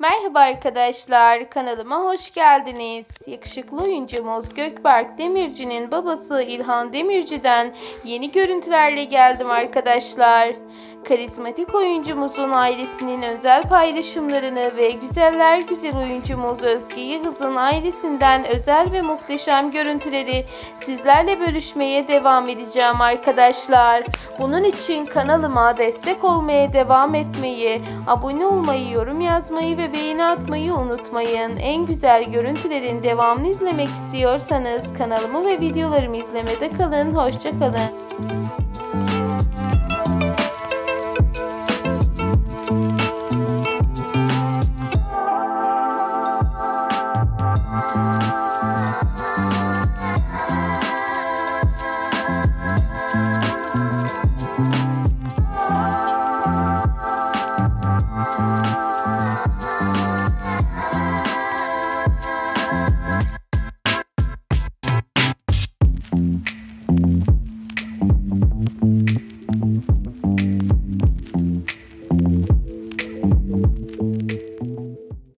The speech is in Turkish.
Merhaba arkadaşlar, kanalıma hoş geldiniz. Yakışıklı oyuncumuz Gökberk Demirci'nin babası İlhan Demirci'den yeni görüntülerle geldim arkadaşlar. Karizmatik oyuncumuzun ailesinin özel paylaşımlarını ve güzeller güzel oyuncumuz Özge Yıldız'ın ailesinden özel ve muhteşem görüntüleri sizlerle bölüşmeye devam edeceğim arkadaşlar. Bunun için kanalıma destek olmaya devam etmeyi, abone olmayı, yorum yazmayı ve beğeni atmayı unutmayın. En güzel görüntülerin devamını izlemek istiyorsanız kanalımı ve videolarımı izlemede kalın. Hoşçakalın.